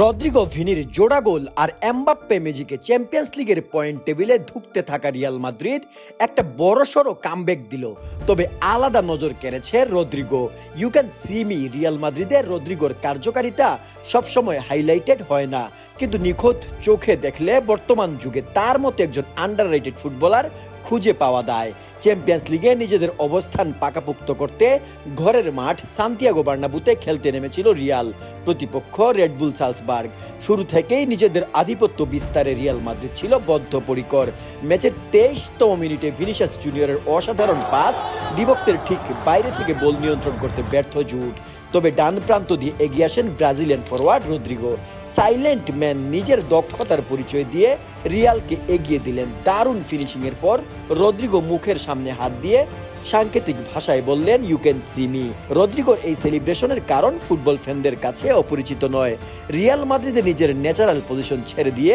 Rodrigo ভিনির জোড়া গোল আর এমবাপ্পে মেজিকে চ্যাম্পিয়ন্স লিগের পয়েন্ট টেবিলে ধুঁকতে থাকা রিয়াল মাদ্রিদ একটা বড়সড় কামব্যাক দিল। তবে আলাদা নজর কেড়েছে Rodrigo. You can see me Real মাদ্রিদের রদ্রিগোর কার্যকারিতা সবসময় হাইলাইটেড হয় না। কিন্তু নিখুঁত চোখে দেখলে বর্তমান যুগে তার মতো একজন আন্ডার ফুটবলার খুঁজে পাওয়া দেয় চ্যাম্পিয়ন্স লিগে নিজেদের অবস্থান পাকাপুক্ত করতে ঘরের মাঠ সান্তিয়াগো বার্নাবুতে খেলতে নেমেছিল রিয়াল, প্রতিপক্ষ রেডবুল সালসবার্গ শুরু থেকেই নিজেদের আধিপত্য বিস্তারে রিয়াল মাদ্রিদ ছিল বদ্ধপরিকর। ম্যাচের তেইশতম মিনিটে ভিনিশাস জুনিয়রের অসাধারণ পাস, ডিবক্সের ঠিক বাইরে থেকে বল নিয়ন্ত্রণ করতে ব্যর্থ জুট। তবে ডান প্রান্ত দিয়ে এগিয়ে আসেন Brazilian forward Rodrygo silent man নিজের দক্ষতার পরিচয় দিয়ে রিয়ালকে এগিয়ে দিলেন দারুণ ফিনিশিংয়ের পর রদ্রিগো মুখের সামনে হাত দিয়ে সাংকেতিক ভাষায় বললেন ইউ ক্যান সি মি রদ্রিগোর এই সেলিব্রেশনের কারণ ফুটবল ফ্যানদের কাছে অপরিচিত নয়। রিয়াল মাদ্রিদে নিজের ন্যাচারাল পজিশন ছেড়ে দিয়ে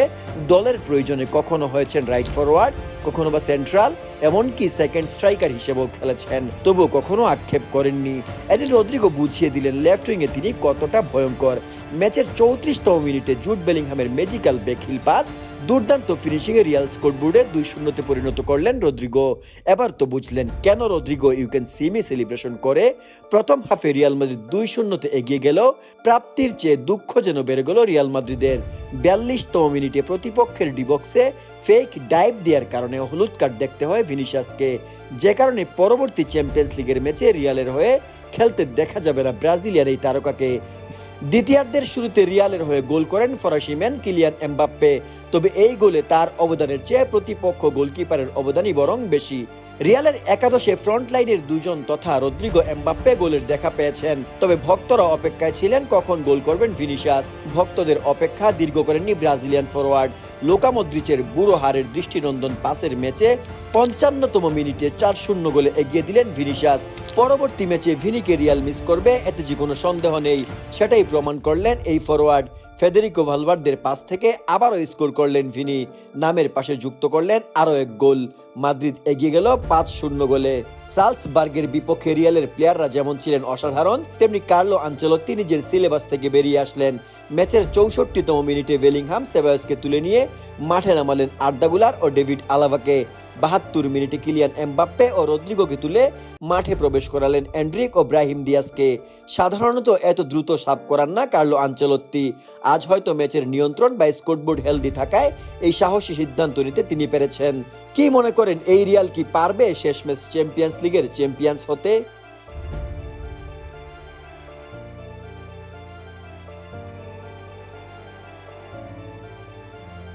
দলের প্রয়োজনে কখনো হয়েছেন রাইট ফরওয়ার্ড, কখনো বা সেন্ট্রাল, এমনকি সেকেন্ড স্ট্রাইকার হিসেবেও খেলেছেন, তবুও কখনো আক্ষেপ করেননি। এদিন রদ্রিগো বুঝিয়ে দিলেন, লেফট উইংয়ে তিনি কতটা ভয়ঙ্কর। ম্যাচের চৌত্রিশতম মিনিটে জুট বেলিংহামের ম্যাজিক্যাল বেখিল পাস দুর্দান্ত ফিনিশিং এ রিয়াল স্কোরবোর্ডে দুই শূন্যতে পরিণত করলেন রদ্রিগো। এবার তো বুঝলেন, কেন Rodrygo you can see me celebration করে প্রথম হাফে রিয়াল মাদ্রিদ দুই শূন্যতে এগিয়ে গেল। প্রাপ্তির চেয়ে দুঃখ যেন বেড়ে গেল রিয়াল মাদ্রিদের বিয়াল্লিশতম মিনিটে প্রতিপক্ষের ডিবক্সে ফেক ডাইভ দেওয়ার কারণে হলুদ কার্ড দেখতে হয় ভিনিশাসকে যে কারণে পরবর্তী চ্যাম্পিয়ন্স লিগের ম্যাচে রিয়ালের হয়ে খেলতে দেখা যাবে না ব্রাজিলিয়ার এই তারকাকে। দ্বিতীয়ার্ধের শুরুতে রিয়ালের হয়ে গোল করেন ফরাসি ম্যান কিলিয়ান এমবাপ্পে। তবে এই গোলে তার অবদানের চেয়ে প্রতিপক্ষ গোলকিপারের অবদানই বরং বেশি। রিয়ালের একাদশে ফ্রন্ট লাইনের দুজন তথা রদ্রিগো এমবাপ্পে গোলের দেখা পেয়েছেন। তবে ভক্তরা অপেক্ষায় ছিলেন কখন গোল করবেন ভিনিশাস ভক্তদের অপেক্ষা দীর্ঘ করেননি ব্রাজিলিয়ান ফরওয়ার্ড লোকা মদ্রিচের বুড়ো হারের দৃষ্টিনন্দন পাসের ম্যাচে পঞ্চান্নতম মিনিটে চার শূন্য গোলে এগিয়ে দিলেন ভিনিশাস পরবর্তী ম্যাচে ভিনিকে রিয়াল মিস করবে, এতে যে কোনো সন্দেহ নেই। সেটাই প্রমাণ করলেন এই ফরওয়ার্ড ফেদেরিকো ভালভার্দের পাস থেকে আবারও স্কোর করলেন ভিনি। নামের পাশে যুক্ত করলেন আরও এক গোল। মাদ্রিদ এগিয়ে গেল পাঁচ শূন্য গোলে। সালসবার্গের বিপক্ষে রিয়ালের প্লেয়াররা যেমন ছিলেন অসাধারণ, তেমনি কার্লো আঞ্চলত্তি নিজের সিলেবাস থেকে বেরিয়ে আসলেন। ম্যাচের চৌষট্টিতম মিনিটে বেলিংহাম সেবায়াসকে তুলে নিয়ে মাঠে নামালেন আর্দাগুলার ও ডেভিড আলাভাকে। বাহাত্তর মিনিটে কিলিয়ান এমবাপ্পে ও রদ্রিগোকে তুলে মাঠে প্রবেশ করালেন অ্যান্ড্রিক ও ব্রাহিম দিয়াসকে সাধারণত এত দ্রুত সাপ করান না কার্লো আঞ্চলত্তি। আজ হয়তো ম্যাচের নিয়ন্ত্রণ বা স্কোরবোর্ড হেলদি থাকায় এই সাহসী সিদ্ধান্ত নিতে তিনি পেরেছেন। কি মনে করেন এই রিয়াল কি পারবে শেষ ম্যাচ চ্যাম্পিয়ন্স লিগের চ্যাম্পিয়ন্স হতে?